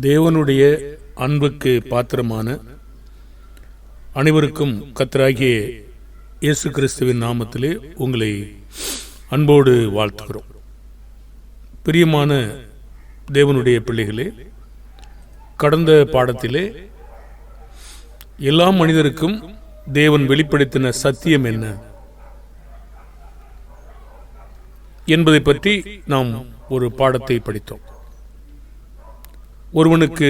தேவனுடைய அன்புக்கு பாத்திரமான அனைவருக்கும் கத்தராகிய இயேசு கிறிஸ்துவின் நாமத்திலே உங்களை அன்போடு வாழ்த்துகிறோம். பிரியமான தேவனுடைய பிள்ளைகளே கடந்த பாடத்திலே எல்லா மனிதருக்கும் தேவன் வெளிப்படுத்தின சத்தியம் என்ன? என்பதை பற்றி நாம் ஒரு பாடத்தை படித்தோம். ஒருவனுக்கு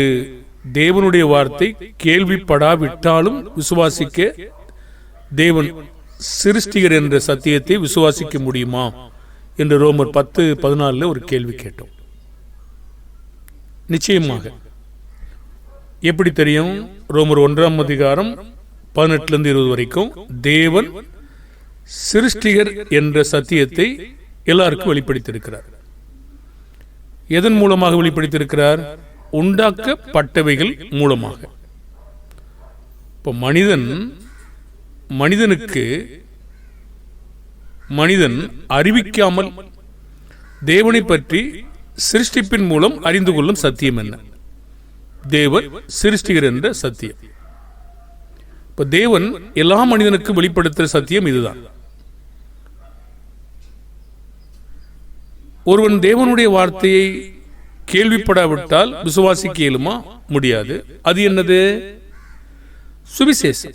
தேவனுடைய வார்த்தை கேள்விப்படாவிட்டாலும் விசுவாசிக்க தேவன் சிருஷ்டிகர் என்ற சத்தியத்தை விசுவாசிக்க முடியுமா? என்று ரோமர் பத்து பதினாலில் ஒரு கேள்வி கேட்டோம். நிச்சயமாக. எப்படி தெரியும்? ரோமர் ஒன்றாம் அதிகாரம் பதினெட்டுலேருந்து இருபது வரைக்கும் தேவன் சிருஷ்டிகர் என்ற சத்தியத்தை எல்லாருக்கும் வெளிப்படுத்தியிருக்கிறார். எதன் மூலமாக வெளிப்படுத்தியிருக்கிறார்? உண்டாக்கப்பட்டவைகள் மூலமாக. இப்போ மனிதன் மனிதனுக்கு மனிதன் அறிவிக்காமல் தேவனை பற்றி சிருஷ்டிப்பின் மூலம் அறிந்து கொள்ளும் சத்தியம் என்ன? தேவன் சிருஷ்டிகர் என்ற சத்தியம். இப்போ தேவன் எல்லா மனிதனுக்கும் வெளிப்படுத்துகிற சத்தியம் இதுதான். ஒருவன் தேவனுடைய வார்த்தையை கேள்விப்படாவிட்டால் விசுவாசிக்க இயலுமா முடியாது. அது என்னது? சுவிசேஷம்.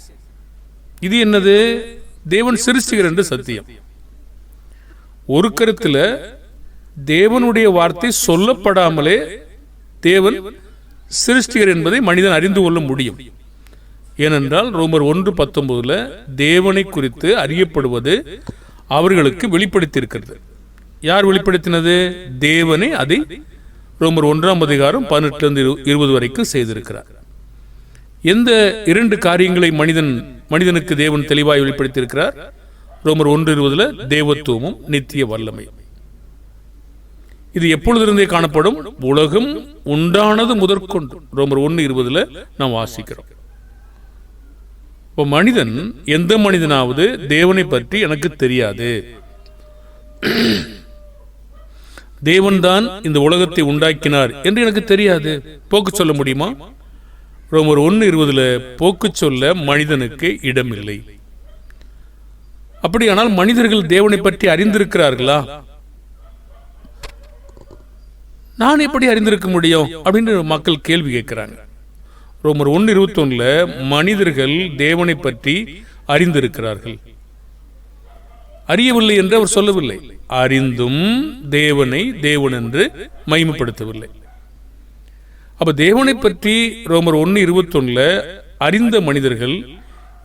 இது என்னது? தேவன் சிருஷ்டிகர் என்று சத்தியம். ஒரு கருத்துல தேவனுடைய வார்த்தை சொல்லப்படாமலே தேவன் சிருஷ்டிகர் என்பதை மனிதன் அறிந்து கொள்ள முடியும். ஏனென்றால் ரோமர் ஒன்று பத்தொன்பதுல தேவனை குறித்து அறியப்படுவது அவர்களுக்கு வெளிப்படுத்தியிருக்கிறது. யார் வெளிப்படுத்தினது? தேவனை அதை ரோமர் ஒன்றாம் அதிகாரம் பதினெட்டுலேருந்து இருபது வரைக்கும் செய்திருக்கிறார். எந்த இரண்டு காரியங்களை மனிதன் மனிதனுக்கு தேவன் தெளிவாய் வெளிப்படுத்தியிருக்கிறார்? ரோமர் ஒன்று இருபதுல தேவத்துவமும் நித்திய வல்லமை. இது எப்பொழுதிருந்தே காணப்படும்? உலகம் உண்டானது முதற்கொண்டு. ரோமர் ஒன்று இருபதுல நாம் வாசிக்கிறோம். இப்போ மனிதன் எந்த மனிதனாவது தேவனை பற்றி எனக்கு தெரியாது. தேவன்தான் இந்த உலகத்தை உண்டாக்கினார் என்று எனக்கு தெரியாது. போக்கு சொல்ல முடியுமா? ரோமர் ஒன்று இருபதுல போக்கு சொல்ல மனிதனுக்கு இடமில்லை. அப்படியானால் மனிதர்கள் தேவனை பற்றி அறிந்திருக்கிறார்களா? நான் எப்படி அறிந்திருக்க முடியும்? அப்படின்னு மக்கள் கேள்வி கேட்கிறாங்க. ரோமர் ஒன்று இருபத்தொன்னுல மனிதர்கள் தேவனை பற்றி அறிந்திருக்கிறார்கள். அறியவில்லை என்று அவர் சொல்லவில்லை. அறிந்தும் தேவனை தேவன் என்று மகிமைப்படுத்தவில்லை. அப்ப தேவனை பற்றி ரோமர் ஒன்னு இருபத்தொன்னுல அறிந்த மனிதர்கள்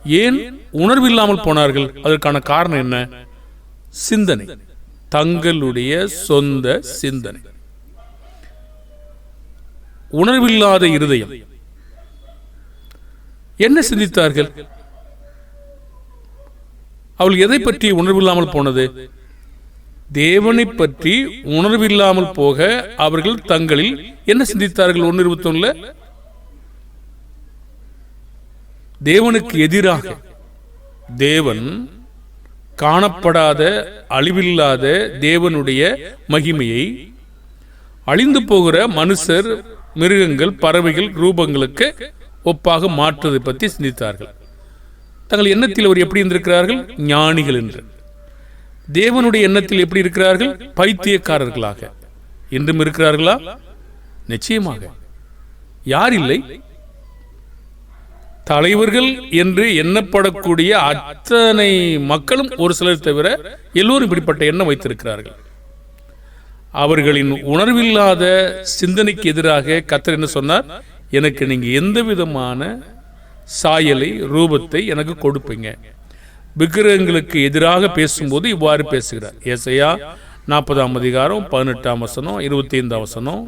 ஏன் உணர்வில்லாமல் போனார்கள்? அதற்கான காரணம் என்ன? சிந்தனை. தங்களுடைய சொந்த சிந்தனை. உணர்வில்லாத இருதயம். என்ன சிந்தித்தார்கள்? அவள் எதை பற்றி உணர்வில்லாமல் போனது? தேவனை பற்றி உணர்வில்லாமல் போக அவர்கள் தங்களில் என்ன சிந்தித்தார்கள்? ஒன்று இருபத்தொன்னுல? தேவனுக்கு எதிராக தேவன் காணப்படாத அழிவில்லாத தேவனுடைய மகிமையை அழிந்து போகிற மனுஷர் மிருகங்கள் பறவைகள் ரூபங்களுக்கு ஒப்பாக மாற்றுவதை பற்றி சிந்தித்தார்கள். தங்கள் எண்ணத்தில் அவர் எப்படி இருந்திருக்கிறார்கள்? ஞானிகள் என்று. தேவனுடைய எண்ணத்தில் எப்படி இருக்கிறார்கள்? பைத்தியக்காரர்களாக. என்றும் இருக்கிறார்களா? நிச்சயமாக. யார் இல்லை? தலைவர்கள் என்று எண்ணப்படக்கூடிய அத்தனை மக்களும் ஒரு சிலர் தவிர எல்லோரும் இப்படிப்பட்ட எண்ணம் வைத்திருக்கிறார்கள். அவர்களின் உணர்வில்லாத சிந்தனைக்கு எதிராக கத்தர் என்ன சொன்னார்? எனக்கு நீங்க எந்த விதமான சாயலை ரூபத்தை எனக்கு கொடுப்பீங்க. விக்கிரகங்களுக்கு எதிராக பேசும்போது இவ்வாறு பேசுகிறார். ஏசையா நாற்பதாம் அதிகாரம் பதினெட்டாம் வசனம் இருபத்தி ஐந்தாம் வசனம்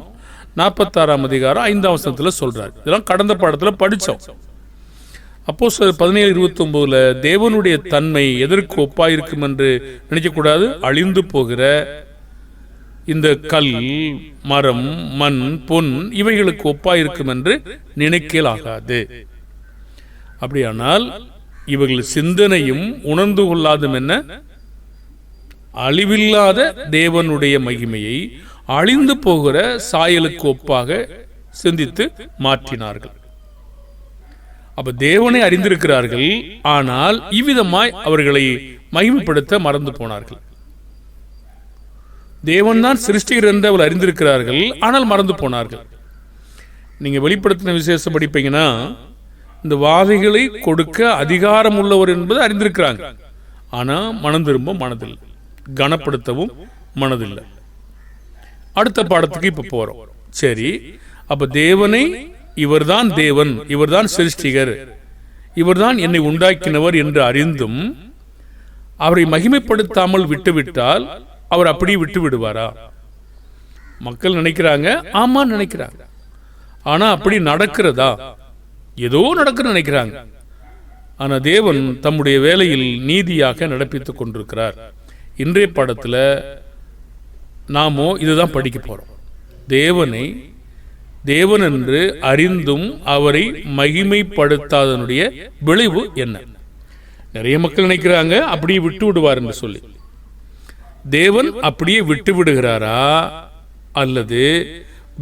நாற்பத்தாறாம் அதிகாரம் ஐந்தாம் வசனத்தில் சொல்கிறார் இதெல்லாம் கடந்த பாடத்தில் படித்தோம் அப்போ பதினேழு இருபத்தொம்போதில் தேவனுடைய தன்மை எதற்கு ஒப்பாயிருக்கும் என்று நினைக்கக்கூடாது? அழிந்து போகிற இந்த கல் மரம் மண் பொன் இவைகளுக்கு ஒப்பாயிருக்கும் என்று நினைக்கலாகாது. அப்படியானால் இவர்கள் சிந்தனையும் உணர்ந்து கொள்ளாதும் என்ன? அழிவில்லாத தேவனுடைய மகிமையை அழிந்து போகிற சாயலுக்கு ஒப்பாக சிந்தித்து மாற்றினார்கள். அப்ப தேவனை அறிந்திருக்கிறார்கள் ஆனால் இவ்விதமாய் அவர்களை மகிமைப்படுத்த மறந்து போனார்கள். தேவன் தான் சிருஷ்டிகர் என்று அவர் அறிந்திருக்கிறார்கள் ஆனால் மறந்து போனார்கள். நீங்க வெளிப்படுத்தின விசேஷம் படிப்பீங்கன்னா இந்த வாதைகளை கொடுக்க அதிகாரம் உள்ளவர் என்பது அறிந்திருக்கிறாங்க. ஆனால் மனம் திரும்ப மனதில்லை கனப்படுத்தவும் மனதில்லை. அடுத்த பாடத்துக்கு இப்போ போகிறோம் சரி அப்ப தேவனை இவர்தான் தேவன் இவர்தான் சிருஷ்டிகர் இவர்தான் என்னை உண்டாக்கினவர் என்று அறிந்தும் அவரை மகிமைப்படுத்தாமல் விட்டுவிட்டால் அவர் அப்படியே விட்டு விடுவாரா? மக்கள் நினைக்கிறாங்க ஆமா நினைக்கிறாங்க. ஆனா அப்படி நடக்கிறதா? ஏதோ நடக்க நினைக்கிறாங்க. ஆனால் தேவன் தம்முடைய வேலையில் நீதியாக நடப்பித்துக் கொண்டிருக்கிறார். இன்றைய படத்துல நாமோ இதுதான் படிக்க போறோம். தேவனை தேவன் என்று அறிந்தும் அவரை மகிமைப்படுத்தாதனுடைய விளைவு என்ன? நிறைய மக்கள் நினைக்கிறாங்க அப்படியே விட்டு விடுவார் என்று சொல்லி. தேவன் அப்படியே விட்டு விடுகிறாரா? அல்லது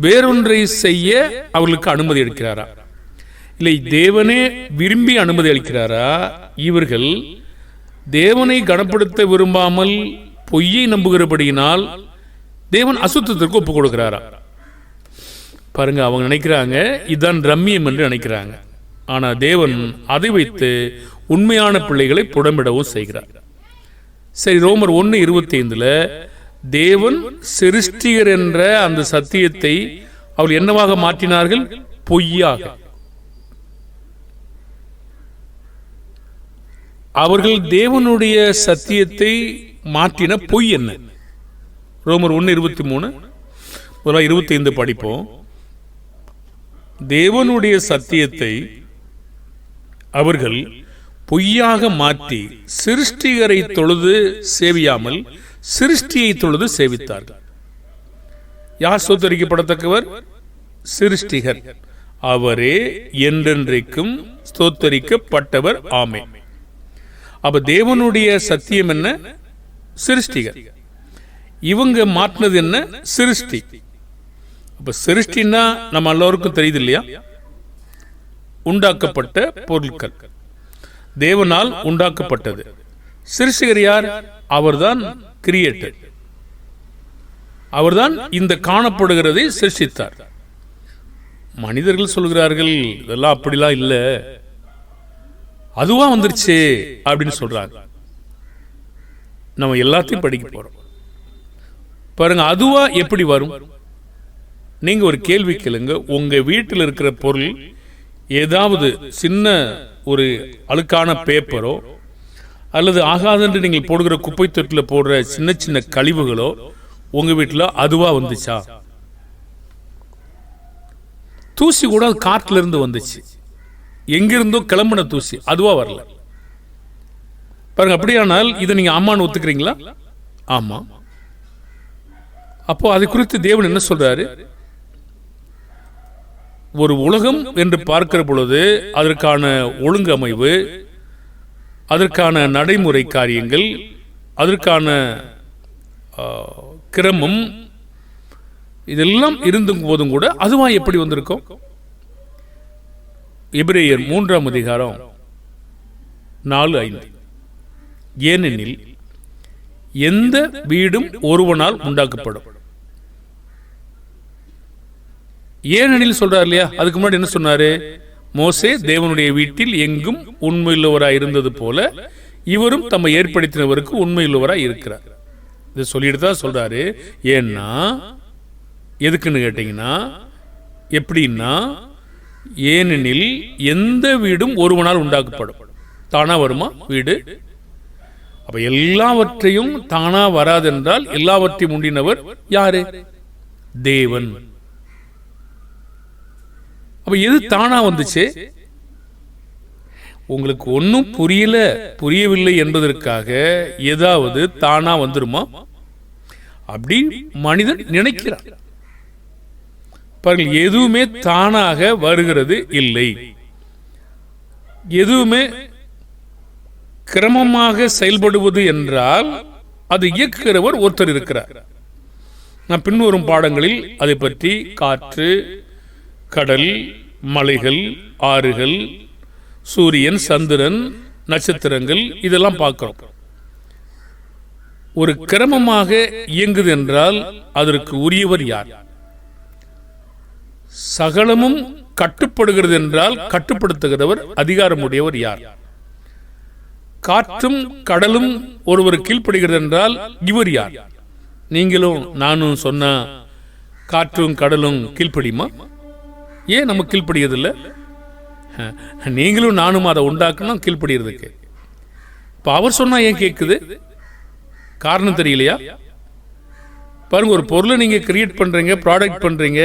வேறொன்றை செய்ய அவர்களுக்கு அனுமதி எடுக்கிறாரா? இல்லை தேவனே விரும்பி அனுமதி அளிக்கிறாரா? இவர்கள் தேவனை கனப்படுத்த விரும்பாமல் பொய்யை நம்புகிறபடியினால் தேவன் அசுத்தத்திற்கு ஒப்புக் கொடுக்கிறாரா? பாருங்க அவங்க நினைக்கிறாங்க இதுதான் ரம்மியம் என்று நினைக்கிறாங்க. ஆனால் தேவன் அதை வைத்து உண்மையான பிள்ளைகளை புடமிடவும் செய்கிறார். சரி ரோமர் ஒன்று இருபத்தி ஐந்துல தேவன் சிருஷ்டிகர் என்ற அந்த சத்தியத்தை அவள் என்னவாக மாற்றினார்கள்? பொய்யாக. அவர்கள் தேவனுடைய சத்தியத்தை மாற்றின பொய் என்ன? ரோமர் ஒன்று இருபத்தி மூணு. முதல்ல இருபத்தி ஐந்து படிப்போம். தேவனுடைய சத்தியத்தை அவர்கள் பொய்யாக மாற்றி சிருஷ்டிகரை தொழுது சேவியாமல் சிருஷ்டியை தொழுது சேவித்தார்கள். யார் ஸ்தோத்தரிக்கப்படத்தக்கவர்? சிருஷ்டிகர். அவரே என்றென்றைக்கும் ஸ்தோத்தரிக்கப்பட்டவர். ஆமே அப்ப தேவனுடைய சத்தியம் என்ன? சிருஷ்டிகர் இவங்க மாற்றினது என்ன? சிருஷ்டி. அப்ப சிருஷ்டின்னா நம்ம எல்லோருக்கும் தெரியுது இல்லையா உண்டாக்கப்பட்ட பொருட்கள். தேவனால் உண்டாக்கப்பட்டது. சிருஷ்டிகர் யார்? அவர்தான் கிரியேட்டர் அவர்தான் இந்த காணப்படுகிறதை சிருஷ்டித்தார். மனிதர்கள் சொல்கிறார்கள் இதெல்லாம் அப்படிலாம் இல்ல. அதுவா வந்துருச்சு அப்படின்னு சொல்றாங்க நம்ம எல்லாத்தையும் படிக்க போறோம். பாருங்க அதுவா எப்படி வரும்? நீங்க ஒரு கேள்வி கேளுங்க. உங்க வீட்டில் இருக்கிற பொருள் ஏதாவது சின்ன ஒரு அழுக்கான பேப்பரோ அல்லது ஆகாதென்று நீங்கள் போடுகிற குப்பை தொட்டில் போடுற சின்ன சின்ன கழிவுகளோ உங்க வீட்டில் அதுவா வந்துச்சா? தூசி கூட காற்றுல இருந்து வந்துச்சு. எங்கிருந்தோ கிளம்பின தூசி. அதுவா வரல. பாருங்க அப்படியானால் இதை நீங்க ஆமான்னு ஒத்துக்கிறீங்களா? ஆமா. அப்போ அது குறித்து தேவன் என்ன சொல்றாரு? ஒரு உலகம் என்று பார்க்கிற பொழுது அதற்கான ஒழுங்கமைவு அதற்கான நடைமுறை காரியங்கள் அதற்கான கிரமம் இதெல்லாம் இருந்தும் போதும் கூட அதுவா எப்படி வந்திருக்கும்? இப்ரேயர் மூன்றாம் அதிகாரம் நாலு ஐந்து. ஏனெனில் எந்த வீடும் ஒருவனால் உண்டாக்கப்படும். ஏனெனில் சொல்றார் இல்லையா? அதுக்கு முன்னாடி என்ன சொன்னாரு? மோசே தேவனுடைய வீட்டில் எங்கும் உண்மையுள்ளவராய் இருந்தது போல இவரும் தம்மை ஏற்படுத்தினவருக்கு உண்மையுள்ளவராய் இருக்கிறார். இதை சொல்லிட்டு தான் சொல்றாரு. ஏன்னா எதுக்குன்னு கேட்டீங்கன்னா எப்படின்னா ஏனெனில் எந்த வீடும் ஒருவனால் உண்டாக்கப்படும். தானா வருமா? வீடு. அப்ப எல்லாவற்றையும் தானா வராதென்றால் எல்லாவற்றையும் உண்டினவர் யாரு? தேவன். அப்ப எது தானா வந்துச்சு? உங்களுக்கு ஒன்னும் புரியல புரியவில்லை என்பதற்காக ஏதாவது தானா வந்துருமா? அப்படி மனிதன் நினைக்கிறான். பாருங்கள் எதுவுமே தானாக வருகிறது இல்லை. எதுவுமே கிரமமாக செயல்படுவது என்றால் அது இயக்குகிறவர் ஒருத்தர் இருக்கிறார். நான் பின்வரும் பாடங்களில் அதை பற்றி காற்று கடல் மலைகள் ஆறுகள் சூரியன் சந்திரன் நட்சத்திரங்கள் இதெல்லாம் பார்க்கிறோம். ஒரு கிரமமாக இயங்குது என்றால் அதற்கு உரியவர் யார்? சகலமும் கட்டுப்படுகிறது என்றால் கட்டுப்படுத்துகிறவர் அதிகாரமுடையவர் யார்? காற்றும் கடலும் ஒருவர் கீழ்ப்படுகிறது என்றால் இவர் யார்? நீங்களும் நானும் சொன்ன காற்றும் கடலும் கீழ்ப்படியுமா? ஏன் நம்ம கீழ்ப்படியதில்லை நீங்களும் நானும் அதை உண்டாக்கணும் கீழ்ப்படுகிறதுக்கு இப்போ அவர் சொன்னா ஏன் கேட்குது காரணம் தெரியலையா? பாருங்க ஒரு பொருளை நீங்க கிரியேட் பண்றீங்க ப்ராடக்ட் பண்றீங்க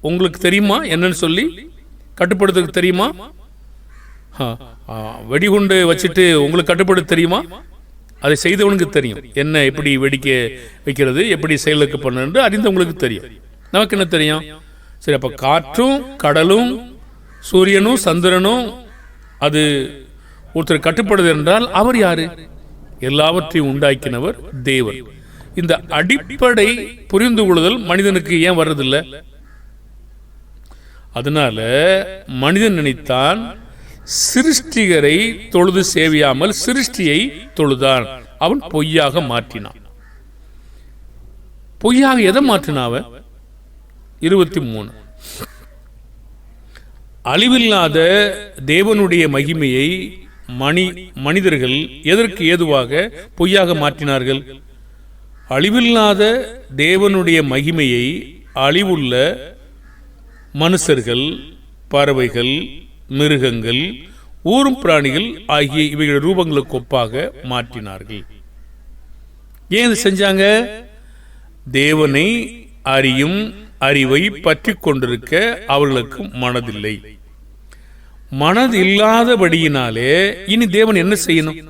உங்களுக்கு தெரியுமா? என்னன்னு சொல்லி? கட்டுப்படுத்துக்கு தெரியுமா? வெடிகுண்டு வச்சுட்டு உங்களுக்கு கட்டுப்படுத்த தெரியுமா? அதை செய்தவனுக்கு தெரியும். என்ன எப்படி வெடிக்க வைக்கிறது எப்படி செயலுக்கு பண்ணுன்னு அறிந்தவங்களுக்கு தெரியும். நமக்கு என்ன தெரியும்? சரி அப்போ காற்றும் கடலும் சூரியனும் சந்திரனும் அது ஒருத்தர் கட்டுப்படுது என்றால் அவர் யாரு? எல்லாவற்றையும் உண்டாக்கினவர் தேவன். இந்த அடிப்படை புரிந்து கொள்ளுதல் மனிதனுக்கு ஏன் வர்றதில்லை? அதனால மனிதன் நினைத்தான் சிருஷ்டிகரை தொழுது சேவியாமல் சிருஷ்டியை தொழுதான். அவன் பொய்யாக மாற்றினான். பொய்யாக எதை மாற்றினாவ இருபத்தி மூணு அழிவில்லாத தேவனுடைய மகிமையை மணி மனிதர்கள் எதற்கு ஏதுவாக பொய்யாக மாற்றினார்கள்? அழிவில்லாத தேவனுடைய மகிமையை அழிவுள்ள மனுஷர்கள் பறவைகள் மிருகங்கள் ஊரும் பிராணிகள் ஆகிய இவைகள் ரூபங்களுக்கு ஒப்பாக மாற்றினார்கள். ஏன் செஞ்சாங்க? தேவனை அறியும் அறிவை பற்றி கொண்டிருக்க அவர்களுக்கு மனதில்லை. மனது இல்லாதபடியினாலே இனி தேவன் என்ன செய்யணும்?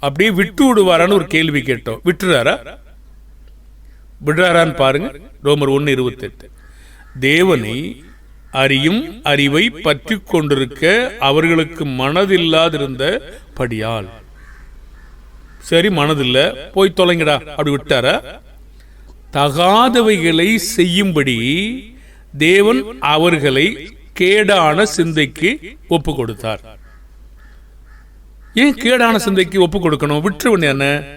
அப்படியே விட்டு விடுவாரான்னு ஒரு கேள்வி கேட்டோம். விட்டுறாரா? விடுறாரான்னு பாருங்க. ரோமர் ஒன்னு இருபத்தெட்டு. தேவனை அறியும் அறிவை பற்றி கொண்டிருக்க அவர்களுக்கு மனதில்லாதிருந்த படியால். சரி மனதில்ல. போய் தொலைங்கடா. அப்படி விட்டாரா? தகாதவைகளை செய்யும்படி தேவன் அவர்களை கேடான சிந்தைக்கு ஒப்பு கொடுத்தார் ஏன் கேடான சிந்தைக்கு ஒப்பு கொடுக்கணும் விட்டுருவன் என்ன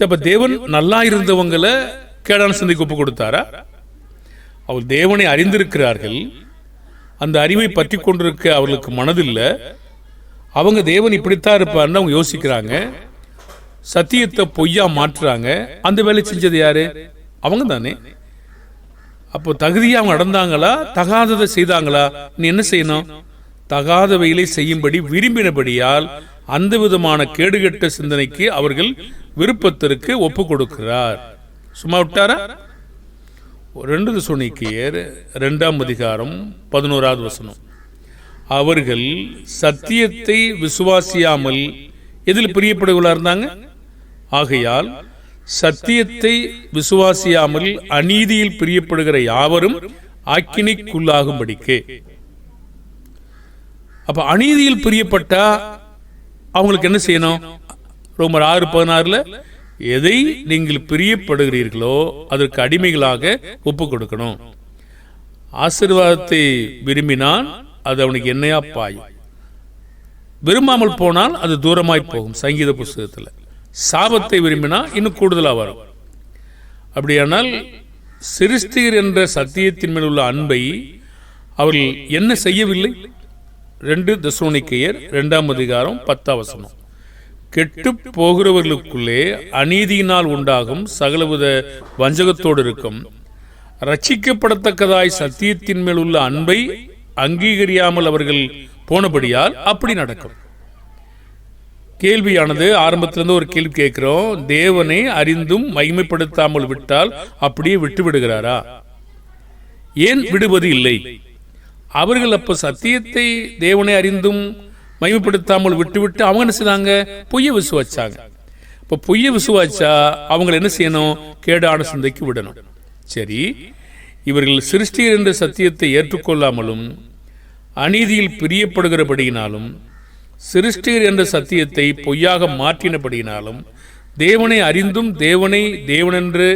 அப்ப தேவன் நல்லா இருந்தவங்களை கேடான சிந்தைக்கு ஒப்பு கொடுத்தாரா அவர் தேவனை அறிந்திருக்கிறார்கள். அந்த அறிவை பற்றி கொண்டிருக்க அவர்களுக்கு மனதில்லை. அவங்க தேவன் இப்படித்தான் இருப்பார்னு அவங்க யோசிக்கிறாங்க. சத்தியத்தை பொய்யா மாற்றுறாங்க. அந்த வேலை செஞ்சது யாரு? அவங்க தானே. அப்போ தகுதியாக அவங்க நடந்தாங்களா? தகாததை செய்தாங்களா? நீ என்ன செய்யணும்? தகாதவைகளை செய்யும்படி விரும்பினபடியால் அந்த விதமான கேடுகெட்ட சிந்தனைக்கு அவர்கள் விருப்பத்திற்கு ஒப்பு கொடுக்கிறார். சும்மா விட்டாரா? ரெண்டு சுனிக்கியர் ரெண்டாம் அதிகாரம் பதினோராவது வசனம். அவர்கள் சத்தியத்தை விசுவாசியாமல் எதில் பிரியப்படுகளாக இருந்தாங்க? ஆகையால் சத்தியத்தை விசுவாசியாமல் அநீதியில் பிரியப்படுகிற யாவரும் ஆக்கினிக்குள்ளாகும்படிக்கு. அப்ப அநீதியில் பிரியப்பட்டா அவங்களுக்கு என்ன செய்யணும்? ரோமர் ஆறு பதினாறுல எதை நீங்கள் பிரியப்படுகிறீர்களோ அதற்கு அடிமைகளாக ஒப்பு கொடுக்கணும் ஆசீர்வாதத்தை விரும்பினால் அது அவனுக்கு என்னையா பாயும். விரும்பாமல் போனால் அது தூரமாய் போகும் சங்கீத புஸ்தகத்தில். சாபத்தை விரும்பினா இன்னும் கூடுதலாக வரும். அப்படியானால் சிருஷ்டிகர் என்ற சத்தியத்தின் மேல் உள்ள அன்பை அவர்கள் என்ன செய்யவில்லை? ரெண்டு தசோனிக்கையர் இரண்டாம் அதிகாரம் பத்தாவசனம் கெட்டு போகிறவர்களுக்குள்ளே அநீதியினால் உண்டாகும் சகலவித வஞ்சகத்தோடு இருக்கும் ரட்சிக்கப்படத்தக்கதாய் சத்தியத்தின் மேல் உள்ள அன்பை அங்கீகரியாமல் அவர்கள் போனபடியால் அப்படி நடக்கும். கேள்வியானது ஆரம்பத்திலிருந்து ஒரு கேள்வி கேட்கிறோம். தேவனை அறிந்தும் மகிமைப்படுத்தாமல் விட்டால் அப்படியே விட்டு விடுகிறாரா ஏன் விடுவது இல்லை? அவர்கள் அப்ப சத்தியத்தை தேவனை அறிந்தும் மகிமைப்படுத்தாமல் விட்டுவிட்டு அவங்க என்ன செய்தாங்க? பொய்ய விசுவாச்சாங்க இப்போ பொய்ய விசுவாச்சா அவங்களை என்ன செய்யணும்? கேடான சிந்தைக்கு விடணும். சரி இவர்கள் சிருஷ்டியர் என்ற சத்தியத்தை ஏற்றுக்கொள்ளாமலும் அநீதியில் பிரியப்படுகிறபடியினாலும் சிருஷ்டியர் என்ற சத்தியத்தை பொய்யாக மாற்றினபடியினாலும் தேவனை அறிந்தும் தேவனை தேவனென்று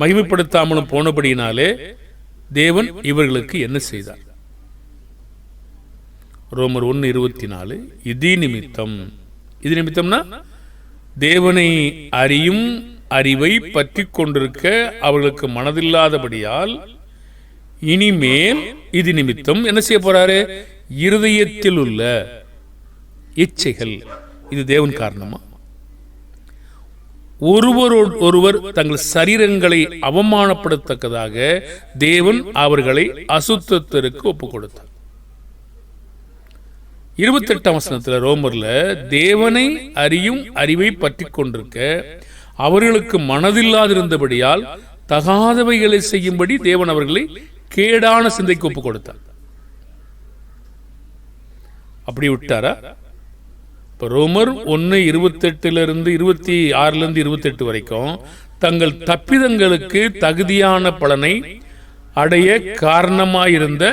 மகிமைப்படுத்தாமலும் போனபடியினாலே தேவன் இவர்களுக்கு என்ன செய்தார்? ரோமர் ஒன்று இருபத்தி நாலு இது நிமித்தம். இது நிமித்தம்னா தேவனை அறியும் அறிவை பற்றி கொண்டிருக்க அவர்களுக்கு மனதில்லாதபடியால் இனிமேல் இது நிமித்தம் என்ன செய்ய போறாரு? இருதயத்தில் உள்ள இச்சைகள். இது தேவன் காரணமா? ஒருவரோடு ஒருவர் தங்கள் சரீரங்களை அவமானப்படுத்தக்கதாக தேவன் அவர்களை அசுத்தத்திற்கு ஒப்புக் கொடுத்தார். இருபத்தெட்டாம் வசனத்தில் ரோமர்ல தேவனை அறியும் அறிவை பற்றி கொண்டிருக்க அவர்களுக்கு மனதில்லாதிருந்தபடியால் தகாதவைகளை செய்யும்படி தேவன் அவர்களை கேடான சிந்தைக்கு ஒப்புக் கொடுத்தார். அப்படி விட்டாரா? இப்போ ரோமர் ஒன்று இருபத்தெட்டுலேருந்து இருபத்தி ஆறுலேருந்து இருபத்தெட்டு வரைக்கும் தங்கள் தப்பிதங்களுக்கு தகுதியான பலனை அடைய காரணமாயிருந்த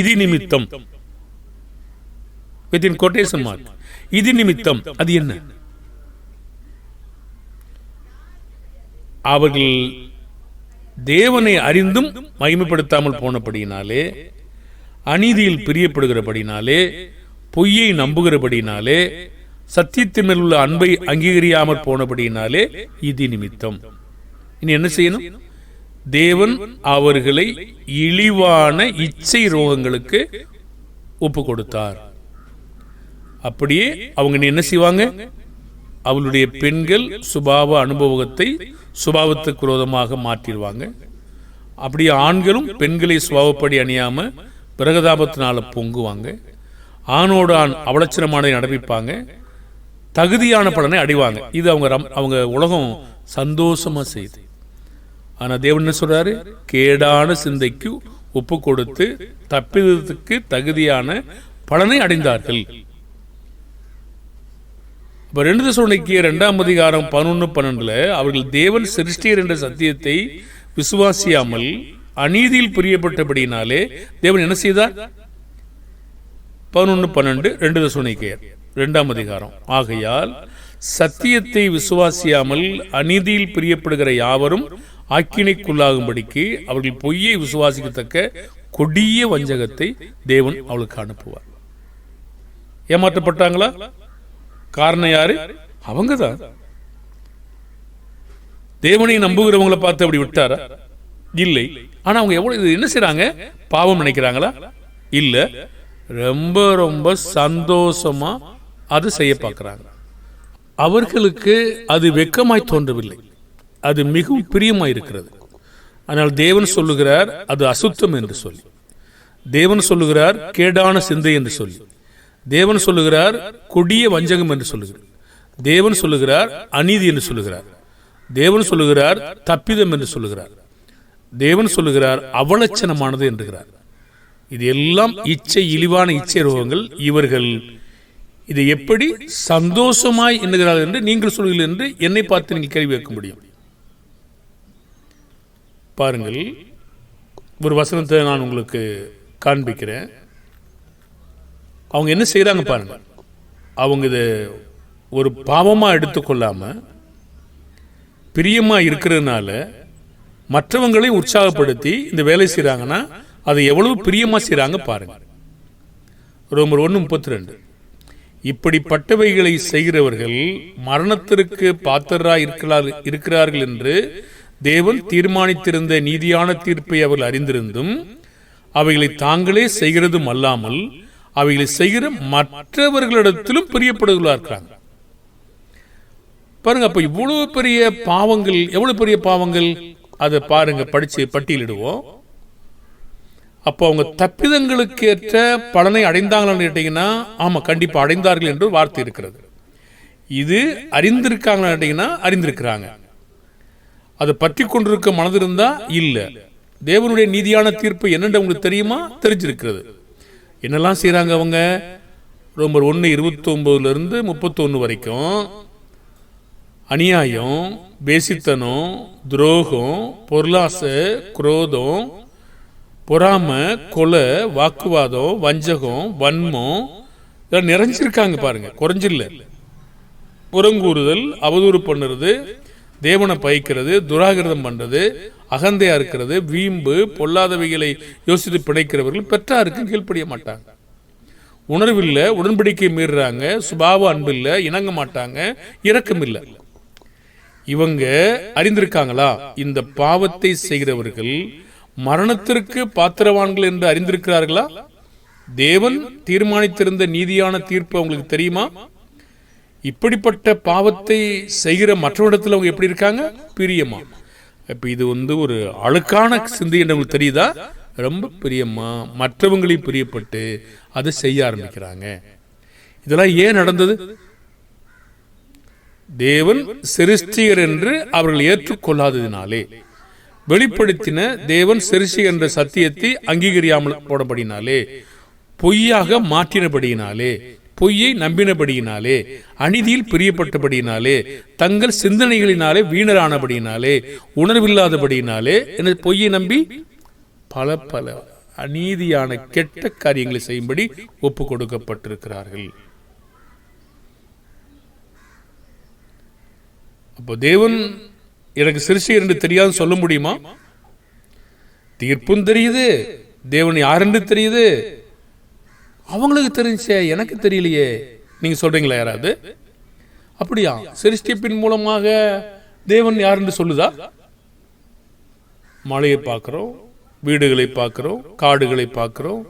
இது நிமித்தம். இன் கொட்டேஷன் மார்க் இது நிமித்தம். அது என்ன? அவர்கள் தேவனை அறிந்தும் மகிமைப்படுத்தாமல் போனபடியினாலே அநீதியில் பிரியப்படுகிறபடினாலே பொய்யை நம்புகிறபடினாலே சத்தியத்தின் மேல் உள்ள அன்பை அங்கீகரியாமல் போனபடியினாலே இது நிமித்தம். இனி என்ன செய்யணும்? தேவன் அவர்களை இழிவான இச்சை ரோகங்களுக்கு ஒப்பு கொடுத்தார் அப்படியே அவங்க என்ன செய்வாங்க? அவளுடைய பெண்கள் சுபாவ அனுபவத்தை சுபாவத்துக்கு விரோதமாக மாற்றிடுவாங்க. அப்படியே ஆண்களும் பெண்களை சுபாவப்படி அணியாம பிரகதாபத்தினால பொங்குவாங்க. ஆணோடு ஆண் அவலட்சணமானதை நடப்பிப்பாங்க. தகுதியான பலனை அடைவாங்க. இது அவங்க ரம்- அவங்க உலகம் சந்தோஷமா செய்யுது. ஆனா தேவன் என்ன சொல்றாரு? கேடான சிந்தைக்கு ஒப்பு கொடுத்து தப்பிதத்துக்கு தகுதியான பலனை அடைந்தார்கள். இப்ப ரெண்டு தசோனிக்கு ரெண்டாம் அதிகாரம் பதினொன்று பன்னெண்டுல அவர்கள் தேவன் சிருஷ்டியர் என்ற சத்தியத்தை விசுவாசியாமல் அநீதியில் பிரியப்பட்டபடியினாலே தேவன் என்ன செய்தார்? பதினொன்று பன்னெண்டு ரெண்டு தசோனிக்கையர் ரெண்டாம் அதிகாரம். ஆகையால் சத்தியத்தை விசுவாசியாமல் அநீதியில் பிரியப்படுகிற யாவரும் ஆக்கினைக்குள்ளாகும்படிக்கு அவர்கள் பொய்யை விசுவாசிக்கத்தக்க கொடிய வஞ்சகத்தை தேவன் அவளுக்கு அனுப்புவார். ஏமாற்றப்பட்டாங்களா? காரணம் யாரு? அவங்க தான் தேவனை நம்புகிறவங்களை பார்த்து அப்படி விட்டாரா? இல்லை. ஆனா அவங்க எவ்வளவு இது என்ன செய்றாங்க? பாவம் நினைக்கிறாங்களா? இல்ல. ரொம்ப ரொம்ப சந்தோஷமா அது செய்ய பார்க்குறாங்க. அவர்களுக்கு அது வெக்கமாய் தோன்றவில்லை. அது மிகவும் பிரியமாக இருக்கிறது ஆனால் தேவன் சொல்லுகிறார் அது அசுத்தம் என்று சொல்லி. தேவன் சொல்லுகிறார் கேடான சிந்தை என்று சொல்லி. தேவன் சொல்லுகிறார் கொடிய வஞ்சகம் என்று சொல்லுகிறார். தேவன் சொல்லுகிறார் அநீதி என்று சொல்லுகிறார். தேவன் சொல்லுகிறார் தப்பிதம் என்று சொல்லுகிறார். தேவன் சொல்லுகிறார் அவலட்சணமானது என்றுகிறார் இது எல்லாம் இச்சை இழிவான இச்சை ரோகங்கள் இவர்கள் இதை எப்படி சந்தோஷமாய் எண்ணுகிறார்கள் என்று நீங்கள் சொல்கிறீர்கள் என்று என்னை பார்த்து நீங்கள் கேள்வி கேட்க முடியும். பாருங்கள். ஒரு வசனத்தை நான் உங்களுக்கு காண்பிக்கிறேன். அவங்க என்ன செய்கிறாங்க பாருங்க. அவங்க இது ஒரு பாவமா எடுத்துக்கொள்ளாமல் பிரியமா இருக்கிறதுனால மற்றவங்களை உற்சாகப்படுத்தி இந்த வேலை செய்கிறாங்கன்னா அதை எவ்வளவு பிரியமா செய்கிறாங்க பாருங்க. ரோமர் ஒன்று முப்பத்தி ரெண்டு இப்படிப்பட்டவைகளை செய்கிறவர்கள் மரணத்திற்கு பாத்திரராக இருக்கிறார் இருக்கிறார்கள் என்று தேவன் தீர்மானித்திருந்த நீதியான தீர்ப்பை அவர்கள் அறிந்திருந்தும் அவைகளை தாங்களே செய்கிறதும் அல்லாமல் அவைகளை செய்கிற மற்றவர்களிடத்திலும் பிரியப்படுகளா இருக்கிறாங்க பாருங்க அப்ப இவ்வளவு பெரிய பாவங்கள் எவ்வளவு பெரிய பாவங்கள்? அதை பாருங்க படிச்சு பட்டியலிடுவோம். அப்போ அவங்க தப்பிதங்களுக்கு ஏற்ற பலனை அடைந்தாங்களான்னு கேட்டீங்கன்னா ஆமா கண்டிப்பா அடைந்தார்கள் என்று வார்த்தை இருக்கிறது. இது அறிந்திருக்காங்களான்னு கேட்டீங்கன்னா அறிந்திருக்கிறாங்க. அதை பற்றி கொண்டிருக்க மனது இருந்தா இல்ல. தேவனுடைய நீதியான தீர்ப்பு என்னென்று உங்களுக்கு தெரியுமா? தெரிஞ்சிருக்கிறது. என்னெல்லாம் செய்கிறாங்க அவங்க? ரோமர் ஒன்று இருபத்தொம்போதுலேருந்து முப்பத்தொன்று வரைக்கும் அநியாயம் பேசித்தனம் துரோகம் பொருளாசை குரோதம் பொறாமை கொலை வாக்குவாதம் வஞ்சகம் வன்மம் இதெல்லாம் நிறைஞ்சிருக்காங்க பாருங்க. குறைஞ்சில்ல. புறங்கூறுதல் அவதூறு பண்ணுறது தேவனை பயிக்கிறது துராகிருதம் பண்றது அகந்தையா இருக்கிறது வீம்பு பொல்லாதவைகளை யோசித்து பிழைக்கிறவர்கள் பெற்றாருக்கு கீழ்ப்படிய மாட்டாங்க. உணர்வில்லை உடன்படிக்கை மீறுறாங்க சுபாவ அன்பில்லை இணங்க மாட்டாங்க இரக்கம் இல்லை இவங்க அறிந்திருக்காங்களா? இந்த பாவத்தை செய்கிறவர்கள் மரணத்திற்கு பாத்திரவான்கள் என்று அறிந்திருக்கிறார்களா? தேவன் தீர்மானித்திருந்த நீதியான தீர்ப்பு அவங்களுக்கு தெரியுமா? இப்படிப்பட்ட பாவத்தை செய்கிற மற்றவரிடத்தில் அவங்க எப்படி இருக்காங்க? பிரியமா. இப்போ இது வந்து ஒரு அழுக்கான சிந்தை என்று உங்களுக்கு தெரியுதா? ரொம்ப பிரியமா மற்றவங்களையும் பிரியப்பட்டு அதை செய்ய ஆரம்பிக்கிறாங்க. இதெல்லாம் ஏன் நடந்தது? தேவன் சிருஷ்டிகர் என்று அவர்கள் ஏற்றுக்கொள்ளாததினாலே. வெளிப்படுத்தின தேவன் சிருஷ்டி என்ற சத்தியத்தை அங்கீகரியாமல் போடப்படினாலே பொய்யாக மாற்றினபடியினாலே பொய்யை நம்பினபடியினாலே அநீதியில் பிரியப்பட்டபடியினாலே தங்கள் சிந்தனைகளினாலே வீணரானபடியினாலே உணர்வில்லாதபடியினாலே என பொய்யை நம்பி பல பல அநீதியான கெட்ட காரியங்களை செய்யும்படி ஒப்பு கொடுக்கப்பட்டிருக்கிறார்கள் அப்போ தேவன் எனக்கு சிருஷ்டிகர் என்று தெரியாதுன்னு சொல்ல முடியுமா? தீர்ப்பும் தெரியுது தேவன் யாருன்னு தெரியுது? அவங்களுக்கு தெரிஞ்சே எனக்கு தெரியலையே. நீங்க சொல்றீங்களா யாராவது? அப்படியா? சிருஷ்டிப்பின் மூலமாக தேவன் யாருன்னு சொல்லுதா? மலையை பார்க்குறோம் வீடுகளை பார்க்குறோம் காடுகளை பார்க்குறோம்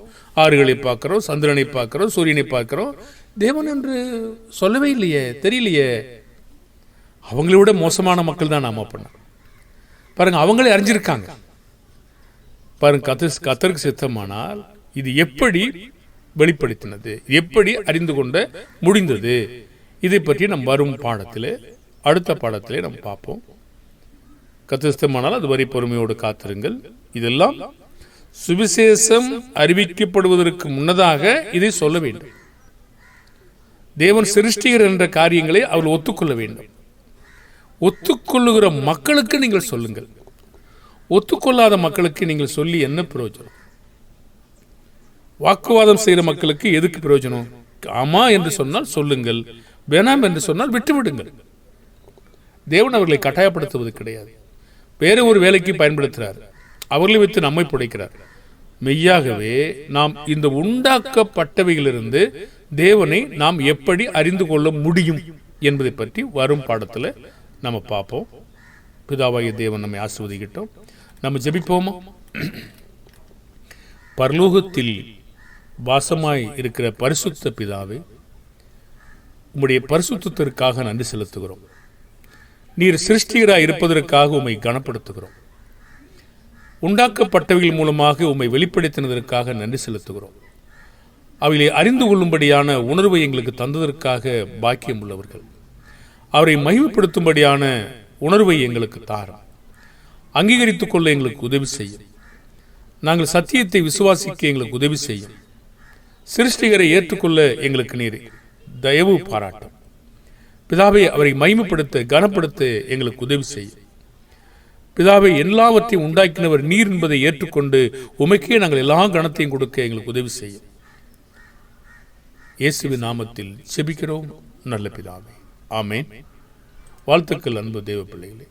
ஆறுகளை பார்க்குறோம் சந்திரனை பார்க்குறோம் சூரியனை பார்க்குறோம். தேவன் என்று சொல்லவே இல்லையே தெரியலையே. அவங்களை விட மோசமான மக்கள் தான் நாம் பண்ண பாருங்க அவங்களே அறிஞ்சிருக்காங்க. பாருங்க கத்து கத்தருக்கு சித்தமானால் இது எப்படி வெளிப்படுத்தினது. எப்படி அறிந்து கொண்ட முடிந்தது? இதை பற்றி நம் வரும் பாடத்திலே அடுத்த பாடத்திலே நம்ம பார்ப்போம். கத்திஸ்தமானால் அது வரை பொறுமையோடு காத்திருங்கள். இதெல்லாம் சுவிசேஷம் அறிவிக்கப்படுவதற்கு முன்னதாக இதை சொல்ல வேண்டும். தேவன் சிருஷ்டிகர் என்ற காரியங்களை அவர்கள் ஒத்துக்கொள்ள வேண்டும். ஒத்துக்கொள்ளுகிற மக்களுக்கு நீங்கள் சொல்லுங்கள். ஒத்துக்கொள்ளாத மக்களுக்கு நீங்கள் சொல்லி என்ன பிரயோஜனம்? வாக்குவாதம் செய்கிற மக்களுக்கு எதுக்கு பிரயோஜனம்? ஆமா என்று சொன்னால் சொல்லுங்கள். வேணாம் என்று சொன்னால் விட்டுவிடுங்கள். தேவன் அவர்களை கட்டாயப்படுத்துவது கிடையாது. வேறு ஒரு வேலைக்கு பயன்படுத்துகிறார். அவர்களை வைத்து நம்மை புடைக்கிறார். மெய்யாகவே நாம் இந்த உண்டாக்கப்பட்டவைகளிலிருந்து தேவனை நாம் எப்படி அறிந்து கொள்ள முடியும் என்பதை பற்றி வரும் பாடத்தில் நம்ம பார்ப்போம். பிதாவாகிய தேவன் நம்மை ஆசிர்வதிக்கிட்டோம். நம்ம ஜெபிப்போமா? பரலோகத்தில் வாசமாய் இருக்கிற பரிசுத்த பிதாவே உம்முடைய பரிசுத்திற்காக நன்றி செலுத்துகிறோம். நீர் சிருஷ்டிகராய் இருப்பதற்காக உம்மை கனப்படுத்துகிறோம். உண்டாக்கப்பட்டவைகள் மூலமாக உம்மை வெளிப்படுத்தினதற்காக நன்றி செலுத்துகிறோம். அவைகளை அறிந்து கொள்ளும்படியான உணர்வை எங்களுக்கு தந்ததற்காக பாக்கியம் உள்ளவர்கள். அவரை மகிமைப்படுத்தும்படியான உணர்வை எங்களுக்கு தாரும். அங்கீகரித்துக் கொள்ள எங்களுக்கு உதவி செய்யும். நாங்கள் சத்தியத்தை விசுவாசிக்க எங்களுக்கு உதவி செய்யும். சிருஷ்டிகரை ஏற்றுக்கொள்ள எங்களுக்கு நீர். தயவு பாராட்டும். பிதாவை அவரை மைமைப்படுத்த கனப்படுத்த எங்களுக்கு உதவி செய்யும் பிதாவை எல்லாவற்றையும் உண்டாக்கினவர் நீர் என்பதை ஏற்றுக்கொண்டு உமைக்கே நாங்கள் எல்லா கணத்தையும் கொடுக்க எங்களுக்கு உதவி செய்யும் இயேசுவின் நாமத்தில் செபிக்கிறோம் நல்ல பிதாவே. ஆமேன். வாழ்த்துக்கள் அன்பு தேவ பிள்ளைகளே